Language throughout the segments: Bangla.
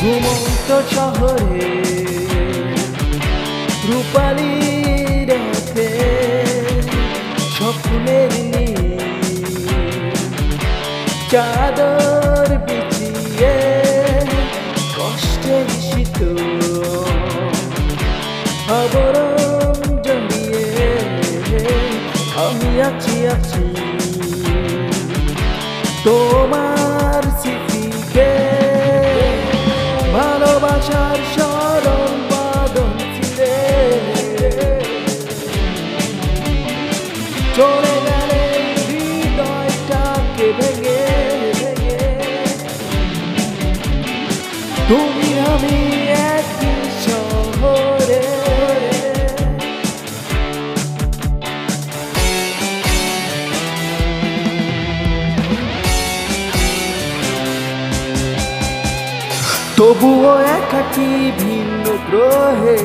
ঘুমন্ত শহরে রূপালি রাতে স্বপ্নের চাদর বিছিয়ে কষ্টের শীত আবরণ জমিয়ে আমি আছি আছি। চলে গেলে হৃদয়টাকে ভেঙে তুমি আমি একই শহরে। তবুও একাকি ভিন্ন গ্রহে।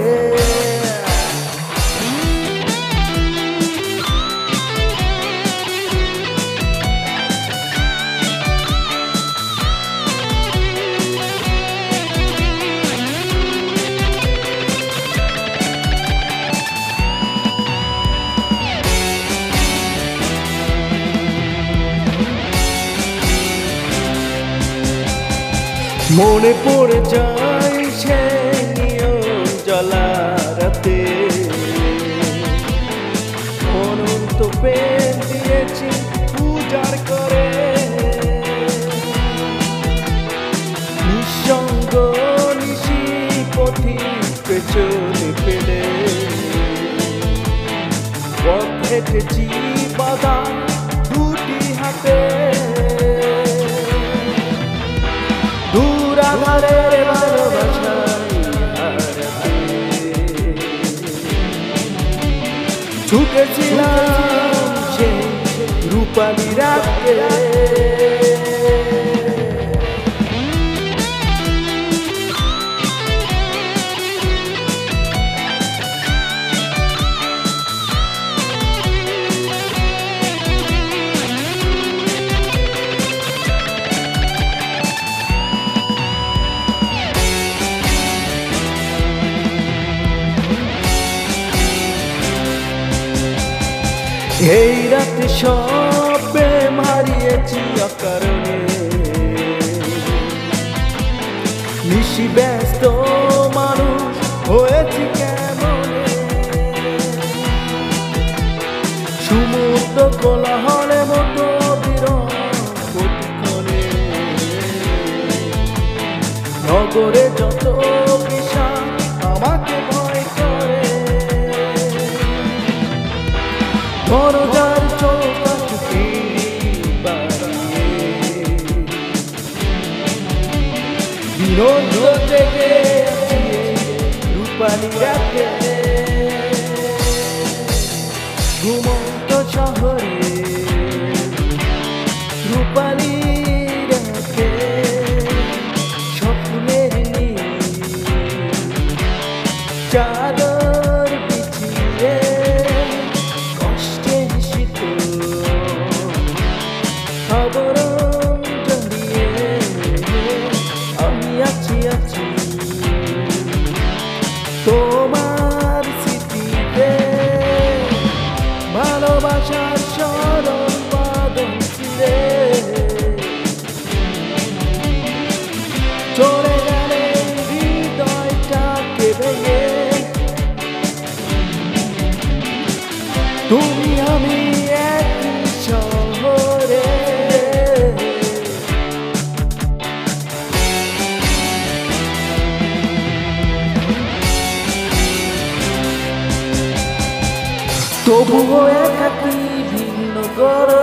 মনে পড়ে যায় সে জলারাতে। অনন্ত প্রেম দিয়েছি পূজার করে। নিঃসঙ্গ নিশি পথি পেছনে পেলে পথ হেঁটেছি বাধা দুটি হাতে। ছুটেছিলাম সে রূপালি রাতে এই রাতে সব মারিয়েছি অকারণে। নিশি ব্যস্ত মানুষ হয়েছি কেমন? সমুদ্র কোলাহলে বিরোধ থেকে রূপালি রাখে। ঘুমন্ত শহরে রূপালি রাখে। স্বপ্নের নীল চাদর ভালোবাসার স্মরণ বাদন চলে গেলে হৃদয়টাকে ভেঙে তুমি আমি তবুও একাকি ভিন্ন করে।